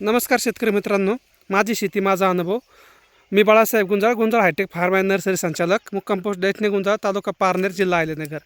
नमस्कार शेतकरी मित्रांनो. माझी शेती माझा अनुभव. मी Balasaheb Gunjal Gunjal hi-tech farm and nursery संचालक मग कंपोस्ट दैठणे गुंजाळ तालुका पारनेर जिल्हा अहिल्यानगर.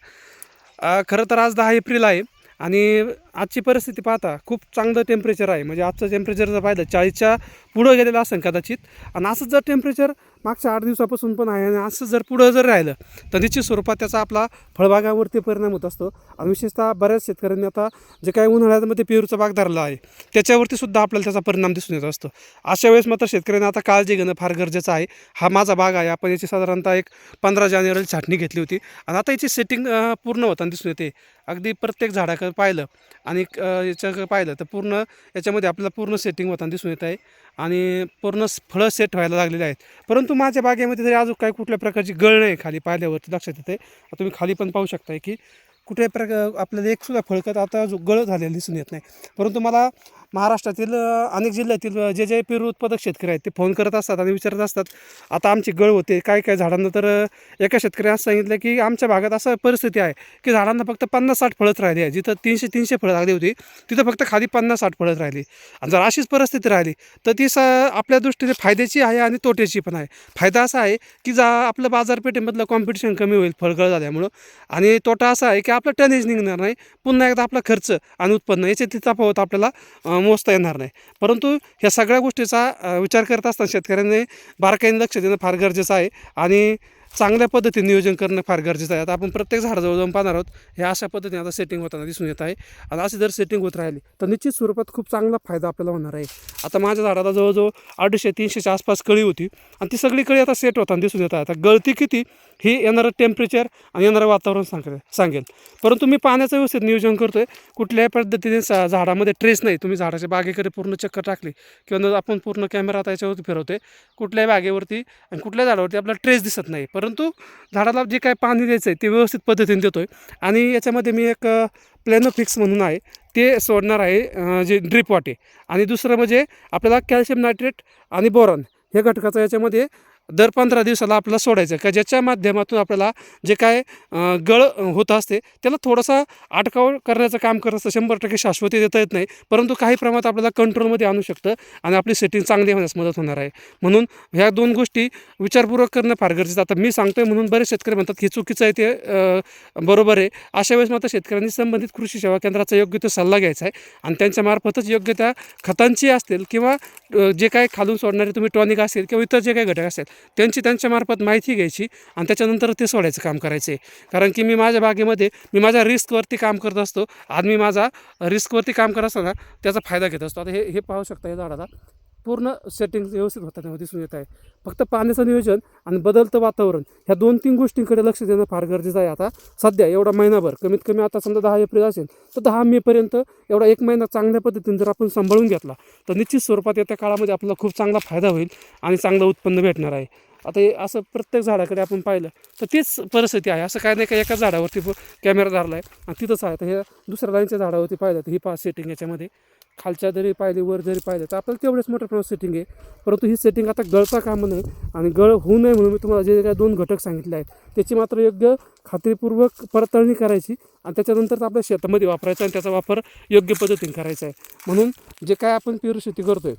खरं तर आज दहा एप्रिल आहे आणि आजची परिस्थिती पाहता खूप चांगलं टेम्परेचर आहे. म्हणजे आजचं टेम्परेचर जर पाहिलं चाळीसच्या पुढं गेलेलं असेल कदाचित. आणि असंच जर टेम्परेचर मागच्या आठ दिवसापासून पण आहे आणि असं जर पुढं जर राहिलं तर निश्चित स्वरूपात त्याचा आपला फळबागावरती परिणाम होत असतो. आणि विशेषतः बऱ्याच शेतकऱ्यांनी आता जे काही उन्हाळ्यामध्ये पेरूचा बाग धरला आहे त्याच्यावरती सुद्धा आपल्याला त्याचा परिणाम दिसून येत असतो. अशा वेळेस मात्र शेतकऱ्यांना आता काळजी घेणं फार गरजेचं आहे. हा माझा बाग आहे. आपण याची साधारणतः एक पंधरा जानेवारीला छाटणी घेतली होती. आणि आता याची सेटिंग पूर्ण होताना दिसून येते. अगदी प्रत्येक झाडाकडे पाहिलं आणि अ, याच्याकडे पाहिलं तर पूर्ण याच्यामध्ये आपल्याला पूर्ण सेटिंग होताना दिसून येत आहे. आणि पूर्ण फळं सेट व्हायला लागलेली आहेत. परंतु माझ्या बागेमध्ये तरी अजून काही कुठल्या प्रकारची गळ नाही खाली पाहिल्यावरती लक्षात येते तुम्ही खाली पण पाहू शकताय की कुठल्या प्रकार आपल्याला एकसुद्धा फळकत आता जो गळ झालेला दिसून येत नाही. परंतु मला महाराष्ट्रातील अनेक जिल्ह्यातील जे जे पेरू उत्पादक शेतकरी आहेत ते फोन करत असतात आणि विचारत असतात आता आमची गळ होते काय काय झाडांना? तर एका शेतकऱ्यानं सांगितलं की आमच्या भागात असं परिस्थिती आहे की झाडांना फक्त पन्नास साठ फळत राहिली आहे. जिथं तीनशे तीनशे फळं लागली होती तिथं फक्त खाली पन्नास साठ फळत राहिली. आणि जर अशीच परिस्थिती राहिली तर ती स आपल्या दृष्टीने फायद्याची आहे आणि तोट्याची पण आहे. फायदा असा आहे की जा आपलं बाजारपेठेमधलं कॉम्पिटिशन कमी होईल फळगळ झाल्यामुळं. आणि तोटा असा आहे की आपलं टनेज निघणार नाही पुन्हा एकदा आपला खर्च आणि उत्पन्न याच्यात तफावत आपल्याला मोजता येणार नाही. परंतु ह्या सगळ्या गोष्टीचा विचार करत असताना शेतकऱ्यांनी बारकाईने लक्ष देणं फार गरजेचं आहे. आणि चांगल्या पद्धतीने नियोजन करणं फार गरजेचं आहे. आता आपण प्रत्येक झाडाजवळ जाऊन पाहणार आहोत हे अशा पद्धतीने आता सेटिंग होताना दिसून येत आहे. आणि अशी जर सेटिंग होत राहिली तर निश्चित स्वरूपात खूप चांगला फायदा आपल्याला होणार आहे. आता माझ्या झाडाला जवळजवळ अडीचशे तीनशेच्या आसपास कळी होती आणि ती सगळी कळी आता सेट होताना दिसून येत आहे. आता गळती किती ही येणारं टेम्परेचर आणि येणारं वातावरण सांगेल सांगेल. परंतु मी पाण्याचं व्यवस्थित नियोजन करतो आहे कुठल्याही पद्धतीने सा झाडामध्ये ट्रेस नाही. तुम्ही झाडाच्या बागेकडे पूर्ण चक्कर टाकली किंवा आपण पूर्ण कॅमेरा आता याच्यावरती फिरवते कुठल्याही बागेवरती आणि कुठल्या झाडावरती आपल्याला ट्रेस दिसत नाही. परंतु झाडाला जे काय पाणी द्यायचं आहे ते व्यवस्थित पद्धतीने देतो आहे आणि याच्यामध्ये मी एक प्लॅनोफिक्स म्हणून आहे. ते सोडणार आहे जे ड्रिप वाटे आणि दुसरं म्हणजे आपल्याला कॅल्शियम नायट्रेट आणि बोरॉन हे घटकाचं याच्यामध्ये दर पंधरा दिवसाला आपल्याला सोडायचं का ज्याच्या माध्यमातून आपल्याला जे काय गळ होत असते त्याला थोडासा अटकाव करण्याचं काम करत असतं. शंभर टक्के शाश्वती देता येत नाही. परंतु काही प्रमाणात आपल्याला कंट्रोलमध्ये आणू शकतं आणि आपली सेटिंग चांगली होण्यास मदत होणार आहे. म्हणून ह्या दोन गोष्टी विचारपूर्वक करणं फार गरजेचं आता मी सांगतोय म्हणून बरेच शेतकरी म्हणतात की चुकीचं आहे ते बरोबर आहे. अशा वेळेस मात्र शेतकऱ्यांनी संबंधित कृषी सेवा केंद्राचा योग्य तो सल्ला घ्यायचा आहे आणि त्यांच्यामार्फतच योग्य त्या खतांची असतील किंवा जे काही खालून सोडणारे तुम्ही टॉनिक असेल किंवा इतर जे काही घटक असेल त्यांची त्यांच्यामार्फत माहिती घ्यायची आणि त्याच्यानंतर ते सोडायचं काम करायचं आहे कारण की मी माझ्या बागेमध्ये मी माझ्या रिस्कवरती काम करत असतो. आज मी माझा रिस्कवरती काम करत असताना त्याचा फायदा घेत असतो. आता हे हे पाहू शकता हे झाडाला पूर्ण सेटिंग व्यवस्थित होताना दिसून येत आहे. फक्त पाण्याचं नियोजन आणि बदलतं वातावरण ह्या दोन तीन गोष्टींकडे लक्ष देणं फार गरजेचं आहे आता. सध्या एवढा महिनाभर कमीत कमी आता समजा दहा एप्रिल असेल तर दहा मेपर्यंत एवढा एक महिना चांगल्या पद्धतीने जर आपण सांभाळून घेतला तर निश्चित स्वरूपात येत्या काळामध्ये आपल्याला खूप चांगला फायदा होईल आणि चांगलं उत्पन्न भेटणार आहे. आता हे असं प्रत्येक झाडाकडे आपण पाहिलं तर तीच परिस्थिती आहे. असं काय नाही का एका झाडावरती कॅमेरा धरला आहे आणि तिथंच आहे. तर हे दुसऱ्या लाईनच्या झाडावरती पाहिलं तर ही पा सेटिंग याच्यामध्ये. खालच्या जरी पाहिले वर जरी पाहिलं तर आपल्याला तेवढेच मोठ्या प्रमाणात सेटिंग आहे. परंतु ही सेटिंग आता गळता कामं नाही आणि गळ होऊ नये म्हणून मी तुम्हाला जे काय दोन घटक सांगितले आहेत त्याची मात्र योग्य खात्रीपूर्वक पडताळणी करायची आणि त्याच्यानंतर आपल्या शेतामध्ये वापरायचा आणि त्याचा वापर योग्य पद्धतीने करायचा आहे. म्हणून जे काय आपण पेरू शेती आहे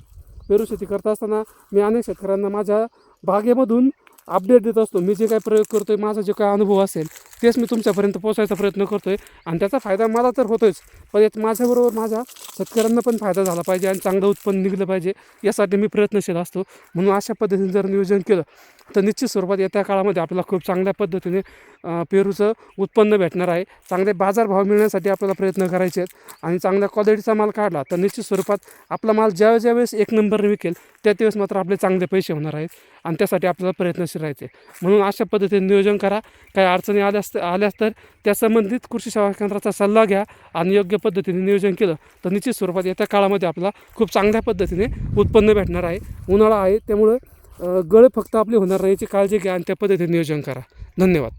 पेरू शेती करत असताना मी अनेक शेतकऱ्यांना माझ्या बागेमधून अपडेट देत असतो. मी जे काय प्रयोग करतो आहे माझा जे काय अनुभव असेल तेच मी तुमच्यापर्यंत पोचायचा प्रयत्न करतोय. आणि त्याचा फायदा मला तर होतोच. पण यात माझ्याबरोबर माझ्या शेतकऱ्यांना पण फायदा झाला पाहिजे आणि चांगलं उत्पन्न निघलं पाहिजे यासाठी मी प्रयत्नशील असतो. म्हणून अशा पद्धतीने जर नियोजन केलं तर निश्चित स्वरूपात येत्या काळामध्ये आपल्याला खूप चांगल्या पद्धतीने पेरूचं उत्पन्न भेटणार आहे. चांगले बाजारभाव मिळण्यासाठी आपल्याला प्रयत्न करायचे आहेत. आणि चांगल्या क्वालिटीचा माल काढला तर निश्चित स्वरूपात आपला माल ज्या ज्यावेळेस एक नंबरने विकेल त्या दिवस मात्र आपले चांगले पैसे होणार आहेत. आणि त्यासाठी आपल्याला प्रयत्नशील राहायचे म्हणून अशा पद्धतीने नियोजन करा. काही अडचणी आल्यास आल्यास तर त्या संबंधित कृषी सेवा केंद्राचा सल्ला घ्या आणि योग्य पद्धतीने नियोजन केलं तर निश्चित स्वरूपात येत्या काळामध्ये आपल्याला खूप चांगल्या पद्धतीने उत्पन्न भेटणार आहे. उन्हाळा आहे त्यामुळं गळ फक्त आपली होणार नाही याची काळजी घ्या आणि त्या पद्धतीने नियोजन करा. धन्यवाद.